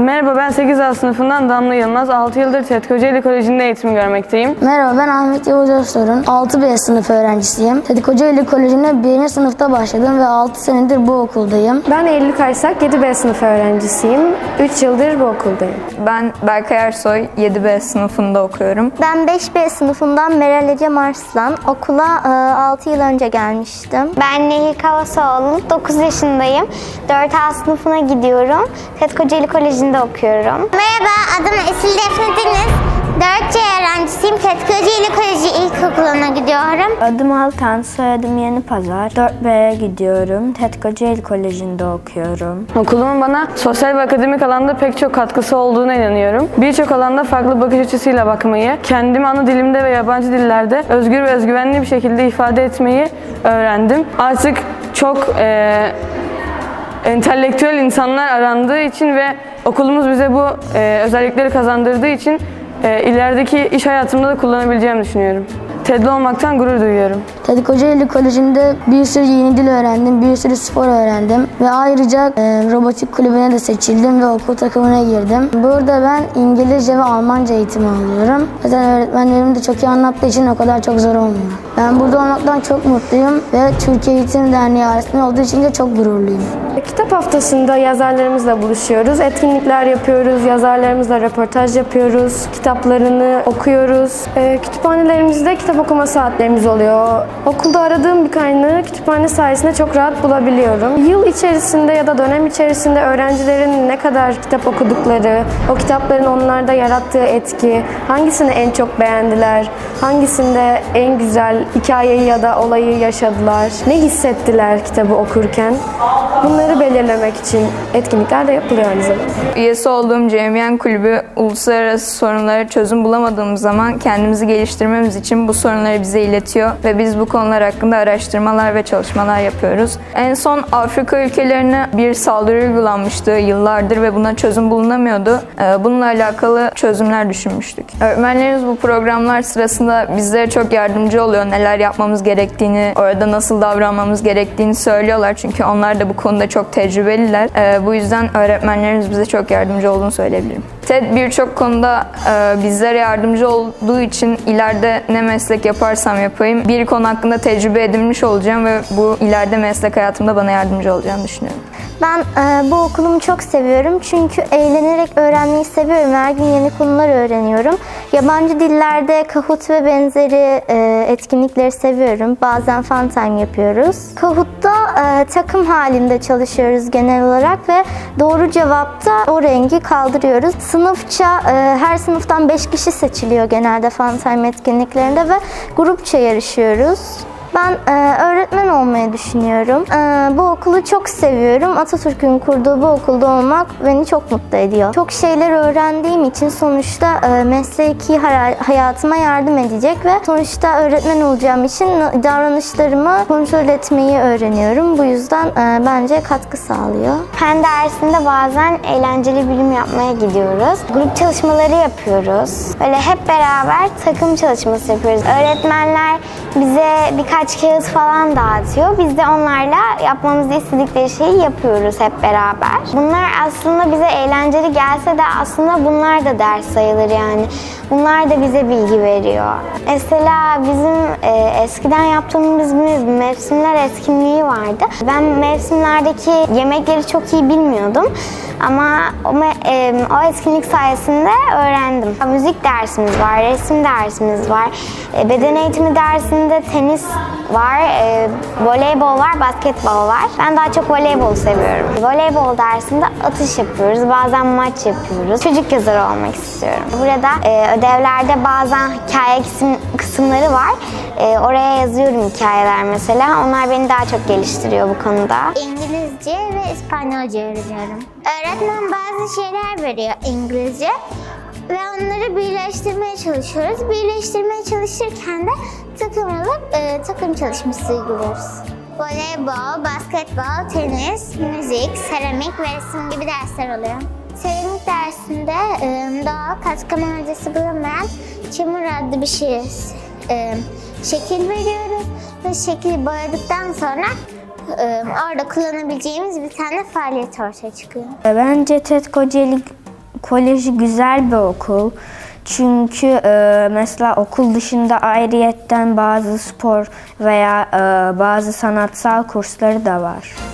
Merhaba ben 8A sınıfından Damla Yılmaz. 6 yıldır TED Kocaeli Koleji'nde eğitim görmekteyim. Merhaba ben Ahmet Yavuz Öztorun. 6B sınıf öğrencisiyim. Tedik Kocaeli Koleji'ne 1. sınıfta başladım ve 6 senedir bu okuldayım. Ben Eylül Kaysak, 7B sınıf öğrencisiyim. 3 yıldır bu okuldayım. Ben Berkay Ersoy, 7B sınıfında okuyorum. Ben 5B sınıfından Meral Ece Marslan. Okula 6 yıl önce gelmiştim. Ben Nehir Kavasoğlu, 9 yaşındayım. 4A sınıfına gidiyorum. TED Kocaeli Koleji'nde okuyorum. Merhaba, adım Esil Defne Deniz. 4C öğrencisiyim. Kocaeli Koleji İlkokulu'na gidiyorum. Adım Altan, soyadım Yeni Pazar. 4B'ye gidiyorum. TED Kocaeli Koleji'nde okuyorum. Okulumun bana sosyal ve akademik alanda pek çok katkısı olduğuna inanıyorum. Birçok alanda farklı bakış açısıyla bakmayı, kendimi ana dilimde ve yabancı dillerde özgür ve özgüvenli bir şekilde ifade etmeyi öğrendim. Artık çok eee entelektüel insanlar arandığı için ve okulumuz bize bu eee, özellikleri kazandırdığı için eee, ilerideki iş hayatımda da kullanabileceğimi düşünüyorum. TED'li olmaktan gurur duyuyorum. Tedik Kocaeli Koleji'nde bir sürü yeni dil öğrendim, bir sürü spor öğrendim ve ayrıca e, robotik kulübüne de seçildim ve okul takımına girdim. Burada ben İngilizce ve Almanca eğitimi alıyorum. Zaten öğretmenlerim de çok iyi anlattığı için o kadar çok zor olmuyor. Ben burada olmaktan çok mutluyum ve Türkiye Eğitim Derneği ailesinde olduğu için de çok gururluyum. Kitap haftasında yazarlarımızla buluşuyoruz. Etkinlikler yapıyoruz, yazarlarımızla röportaj yapıyoruz, kitaplarını okuyoruz. Ee, kütüphanelerimizde kitap okuma saatlerimiz oluyor. Okulda aradığım bir kaynağı kütüphane sayesinde çok rahat bulabiliyorum. Yıl içerisinde ya da dönem içerisinde öğrencilerin ne kadar kitap okudukları, o kitapların onlarda yarattığı etki, hangisini en çok beğendiler, hangisinde en güzel hikayeyi ya da olayı yaşadılar, ne hissettiler kitabı okurken, bunları belirlemek için etkinlikler de yapılıyor aynı zamanda. Üyesi olduğum CMN Kulübü uluslararası sorunlara çözüm bulamadığımız zaman kendimizi geliştirmemiz için bu sorunları bize iletiyor ve biz bu konular hakkında araştırmalar ve çalışmalar yapıyoruz. En son Afrika ülkelerine bir saldırı uygulanmıştı yıllardır ve buna çözüm bulunamıyordu. Ee, Bununla alakalı çözümler düşünmüştük. Öğretmenlerimiz bu programlar sırasında bizlere çok yardımcı oluyor. Neler yapmamız gerektiğini, orada nasıl davranmamız gerektiğini söylüyorlar. Çünkü onlar da bu konuda çok tecrübeliler. Ee, Bu yüzden öğretmenlerimiz bize çok yardımcı olduğunu söyleyebilirim. TED birçok konuda e, bizlere yardımcı olduğu için ileride ne meslek yaparsam yapayım bir konu hakkında tecrübe edinmiş olacağım ve bu ileride meslek hayatımda bana yardımcı olacağını düşünüyorum. Ben e, bu okulumu çok seviyorum çünkü eğlenerek öğrenmeyi seviyorum. Her gün yeni konular öğreniyorum. Yabancı dillerde Kahoot ve benzeri e, etkinlikleri seviyorum. Bazen fun time yapıyoruz. Kahoot'ta e, takım halinde çalışıyoruz genel olarak ve doğru cevapta o rengi kaldırıyoruz. Sınıfça e, her sınıftan 5 kişi seçiliyor genelde fun time etkinliklerinde ve grupça yarışıyoruz. Ben e, öğretmen olmayı düşünüyorum. E, bu okulu çok seviyorum. Atatürk'ün kurduğu bu okulda olmak beni çok mutlu ediyor. Çok şeyler öğrendiğim için sonuçta e, mesleki hayatıma yardım edecek ve sonuçta öğretmen olacağım için davranışlarımı kontrol etmeyi öğreniyorum. Bu yüzden e, bence katkı sağlıyor. Fen dersinde bazen eğlenceli bilim yapmaya gidiyoruz. Grup çalışmaları yapıyoruz. Böyle hep beraber takım çalışması yapıyoruz. Öğretmenler bize birkaç kağıt falan dağıtıyor. Biz de onlarla yapmamızı istedikleri şeyi yapıyoruz hep beraber. Bunlar aslında bize eğlenceli gelse de aslında bunlar da ders sayılır yani. Bunlar da bize bilgi veriyor. Mesela bizim e, eskiden yaptığımız bir mevsimler etkinliği vardı. Ben mevsimlerdeki yemekleri çok iyi bilmiyordum. Ama o, e, o etkinlik sayesinde öğrendim. Müzik dersimiz var, resim dersimiz var. E, beden eğitimi dersinde tenis var, e, voleybol var, basketbol var. Ben daha çok voleybol seviyorum. Voleybol dersinde atış yapıyoruz, bazen maç yapıyoruz. Çocuk yazarı olmak istiyorum. Burada e, ödevlerde bazen hikaye kısım, kısımları var. E, oraya yazıyorum hikayeler mesela. Onlar beni daha çok geliştiriyor bu konuda. İngilizce ve İspanyolca öğreniyorum. Öğretmen bazı şeyler veriyor İngilizce ve onları birleştirmeye çalışıyoruz. Birleştirmeye çalışırken de takım alıp e, takım çalışması uyguluyoruz. Voleybol, basketbol, tenis, müzik, seramik ve resim gibi dersler oluyor. Seramik dersinde e, doğal katkı maddesi bulunmayan çamur adlı bir şey e, şekil veriyoruz ve şekli boyadıktan sonra e, orada kullanabileceğimiz bir tane faaliyet ortaya çıkıyor. Bence TED Kocaeli Koleji güzel bir okul. Çünkü e, mesela okul dışında ayrıyetten bazı spor veya e, bazı sanatsal kursları da var.